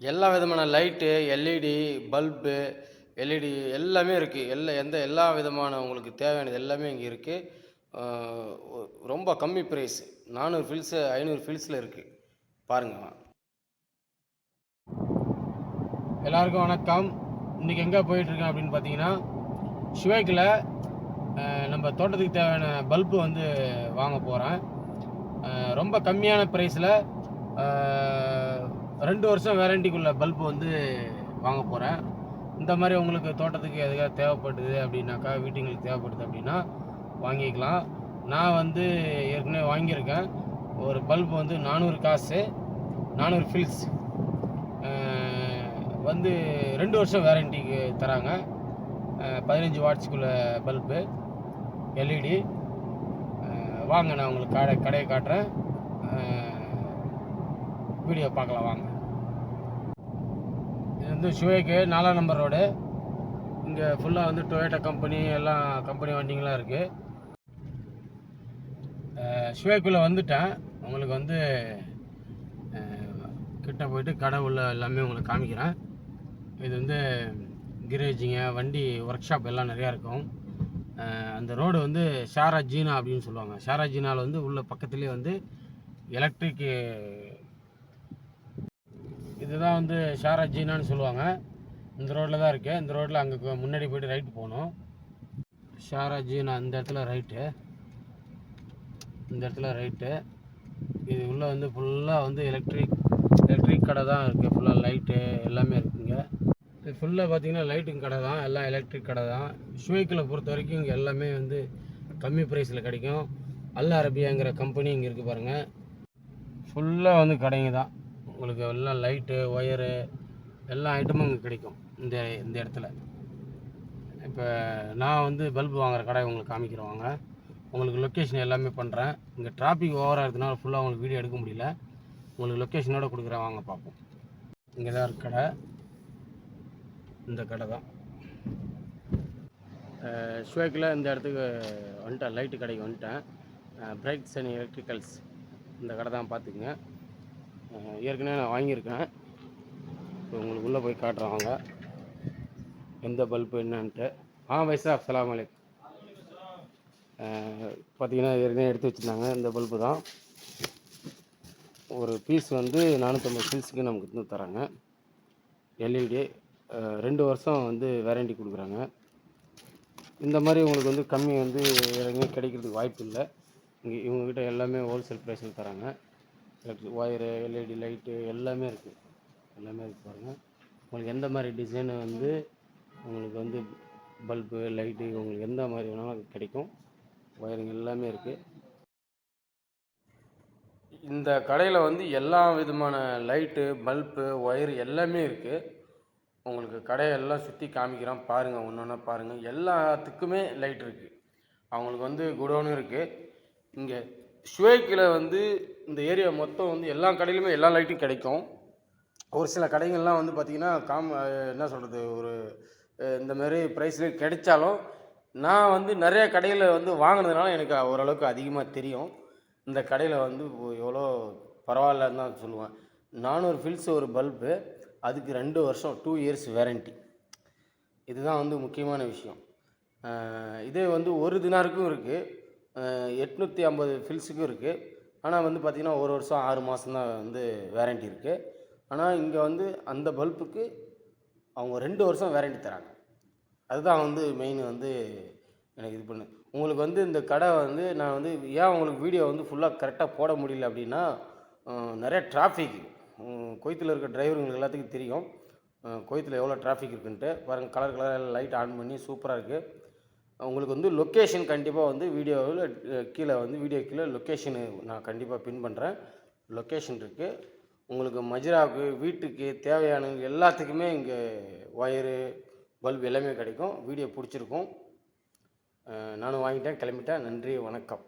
எல்லா விதமான light LED bulb LED எல்லாமே இருக்குது எல்லா எந்த எல்லா விதமான உங்களுக்கு தேவையானது எல்லாமே இங்கே இருக்குது ரொம்ப கம்மி ப்ரைஸ் நானூறு ஃபில்ஸு ஐநூறு ஃபில்ஸில் இருக்குது பாருங்கள் எல்லாருக்கும் வணக்கம். இன்றைக்கி எங்கே போயிட்டுருக்கேன் அப்படின்னு பார்த்தீங்கன்னா ஷுவேக்கில் நம்ம தோட்டத்துக்கு தேவையான பல்பு வந்து வாங்க போகிறேன் ரொம்ப கம்மியான ப்ரைஸில் ரெண்டு வருஷம் வேரண்டிக்குள்ள பல்பு வந்து வாங்க போகிறேன் இந்த மாதிரி உங்களுக்கு தோட்டத்துக்கு எதுக்காக தேவைப்படுது அப்படின்னாக்கா வீட்டுங்களுக்கு தேவைப்படுது அப்படின்னா வாங்கிக்கலாம். நான் வந்து ஏற்கனவே வாங்கியிருக்கேன். ஒரு பல்பு வந்து நானூறு காசு நானூறு ஃபில்ஸ் வந்து ரெண்டு வருஷம் வேரண்டிக்கு தராங்க. பதினஞ்சு வாட்ஸ்க்குள்ள பல்பு எல்இடி வாங்க நான் உங்களுக்கு கடை கடையை காட்டுறேன். வீடியோ பார்க்கலாம் வாங்க. வந்து ஷுவேக்கு நாலாம் நம்பர் ரோடு இங்கே ஃபுல்லாக வந்து டொயோட்டா கம்பெனி எல்லாம் கம்பெனி வண்டிங்களாம் இருக்குது ஷுவேக்குள்ளே வந்துட்டேன். உங்களுக்கு வந்து கிட்ட போயிட்டு கடை உள்ள எல்லாமே உங்களுக்கு காமிக்கிறேன். இது வந்து கிரேஜிங்க வண்டி ஒர்க் ஷாப் எல்லாம் நிறையா இருக்கும். அந்த ரோடு வந்து ஷாரா ஜீனா அப்படின்னு சொல்லுவாங்க. ஷாரா ஜீனாவில் வந்து உள்ள பக்கத்துலேயே வந்து எலக்ட்ரிக்கு இதுதான் வந்து ஷாரா ஜீனான்னு சொல்லுவாங்க. இந்த ரோட்டில் தான் இருக்குது இந்த ரோட்டில் அங்கே முன்னாடி போய்ட்டு ரைட்டு போகணும். ஷாரா ஜீனா இந்த இடத்துல ரைட்டு இந்த இடத்துல ரைட்டு இது உள்ளே வந்து ஃபுல்லாக வந்து எலக்ட்ரிக் எலக்ட்ரிக் கடை தான் இருக்குது ஃபுல்லாக லைட்டு எல்லாமே இருக்குங்க. இது ஃபுல்லாக பார்த்தீங்கன்னா லைட்டுங்க கடை தான். எல்லாம் எலக்ட்ரிக் கடை தான். ஷுவைக்கில் பொறுத்த வரைக்கும் இங்கே எல்லாமே வந்து கம்மி ப்ரைஸில் கிடைக்கும். அல் அரபியாங்கிற கம்பெனி இங்கே இருக்குது பாருங்கள் ஃபுல்லாக வந்து கடைங்க தான். உங்களுக்கு எல்லாம் லைட்டு ஒயரு எல்லா ஐட்டமும் இங்கே கிடைக்கும் இந்த இந்த இடத்துல. இப்போ நான் வந்து பல்பு வாங்குற கடை உங்களுக்கு காமிக்கிறவங்க உங்களுக்கு லொக்கேஷன் எல்லாமே பண்ணுறேன் இங்கே டிராஃபிக் ஓவராக இருக்கிறதுனால ஃபுல்லாக உங்களுக்கு வீடியோ எடுக்க முடியல. உங்களுக்கு லொக்கேஷனோட கொடுக்குறேன். வாங்க பார்ப்போம். இங்கே தான் இருக்க கடை. இந்த கடை தான். ஷுவேக்கில் இந்த இடத்துக்கு வந்துட்டேன். லைட்டு கடைக்கு வந்துட்டேன். பிரைட்ஸ் அண்ட் எலக்ட்ரிக்கல்ஸ் இந்த கடை தான் பார்த்துக்குங்க. ஏற்கனவே நான் வாங்கியிருக்கேன். இப்போ உங்களுக்கு உள்ளே போய் காட்டுறேன் அவங்க எந்த பல்பு என்னன்ட்டு. ஆ வைசா அஸ்லாம் வலைக்கம் பார்த்தீங்கன்னா ஏற்கனவே எடுத்து வச்சுருந்தாங்க. இந்த பல்பு தான். ஒரு பீஸ் வந்து நானூற்றம்பது பீஸுக்கு நமக்கு வந்து தராங்க. எல்இடி ரெண்டு வருஷம் வந்து வேரண்டி கொடுக்குறாங்க. இந்த மாதிரி உங்களுக்கு வந்து கம்மி வந்து எங்கேயும் கிடைக்கிறதுக்கு வாய்ப்பு இல்லை. இங்கே இவங்கக்கிட்ட எல்லாமே ஹோல்சேல் ப்ரைஸில் தராங்க. எலக்ட்ரிக் ஒயரு எல்இடி லைட்டு எல்லாமே இருக்குது எல்லாமே இருக்குது பாருங்கள் உங்களுக்கு எந்த மாதிரி டிசைனு வந்து உங்களுக்கு வந்து பல்பு லைட்டு உங்களுக்கு எந்த மாதிரி வேணாலும் அது கிடைக்கும். ஒயரிங் எல்லாமே இருக்குது இந்த கடையில் வந்து எல்லா விதமான லைட்டு பல்பு ஒயர் எல்லாமே இருக்குது உங்களுக்கு கடையெல்லாம் சுற்றி காமிக்கிறோம். பாருங்கள் ஒன்று ஒன்றா பாருங்கள் எல்லாத்துக்குமே லைட் இருக்குது அவங்களுக்கு வந்து குடோனும் இருக்குது இங்கே ஷுவேக்கில் வந்து இந்த ஏரியா மொத்தம் வந்து எல்லா கடையிலுமே எல்லா லைட்டும் கிடைக்கும். ஒரு சில கடைகள்லாம் வந்து பார்த்திங்கன்னா காம் என்ன சொல்கிறது ஒரு இந்த மாதிரி கிடைச்சாலும் நான் வந்து நிறைய கடையில் வந்து வாங்கினதுனால எனக்கு ஓரளவுக்கு அதிகமாக தெரியும். இந்த கடையில் வந்து எவ்வளோ பரவாயில்லன்னு தான் சொல்லுவேன். நானூறு ஃபில்ஸ் ஒரு பல்பு அதுக்கு ரெண்டு வருஷம் டூ இயர்ஸ் வேரண்டி இதுதான் வந்து முக்கியமான விஷயம். இதே வந்து ஒரு தினாருக்கும் இருக்குது எட்நூற்றி ஐம்பது ஃபில்ஸுக்கும் இருக்குது ஆனால் வந்து பார்த்திங்கன்னா ஒரு வருஷம் ஆறு மாதம் தான் வந்து வேரண்டி இருக்குது ஆனால் இங்கே வந்து அந்த பல்புக்கு அவங்க ரெண்டு வருஷம் வேரண்டி தராங்க. அதுதான் வந்து மெயின் வந்து எனக்கு இது பண்ணு. உங்களுக்கு வந்து இந்த கடை வந்து நான் வந்து ஏன் உங்களுக்கு வீடியோ வந்து ஃபுல்லாக கரெக்டாக போட முடியல அப்படின்னா நிறைய டிராஃபிக் கொய்த்தில் இருக்க டிரைவருங்களுக்கு எல்லாத்துக்கும் தெரியும். கொய்த்தில் எவ்வளோ டிராஃபிக் இருக்குன்ட்டு. பாருங்கள் கலர் கலர் லைட் ஆன் பண்ணி சூப்பராக இருக்குது உங்களுக்கு வந்து லொக்கேஷன் கண்டிப்பாக வந்து வீடியோவில் கீழே வந்து வீடியோ கீழே லொக்கேஷனு நான் கண்டிப்பாக பின் பண்ணுறேன் லொக்கேஷன் இருக்குது உங்களுக்கு மஜ்ராவுக்கு வீட்டுக்கு தேவையான எல்லாத்துக்குமே இங்கே ஒயரு பல்ப் எல்லாமே கிடைக்கும். வீடியோ பிடிச்சிருக்கும். நானும் வாங்கிட்டேன். கிளம்பிட்டேன். நன்றி வணக்கம்.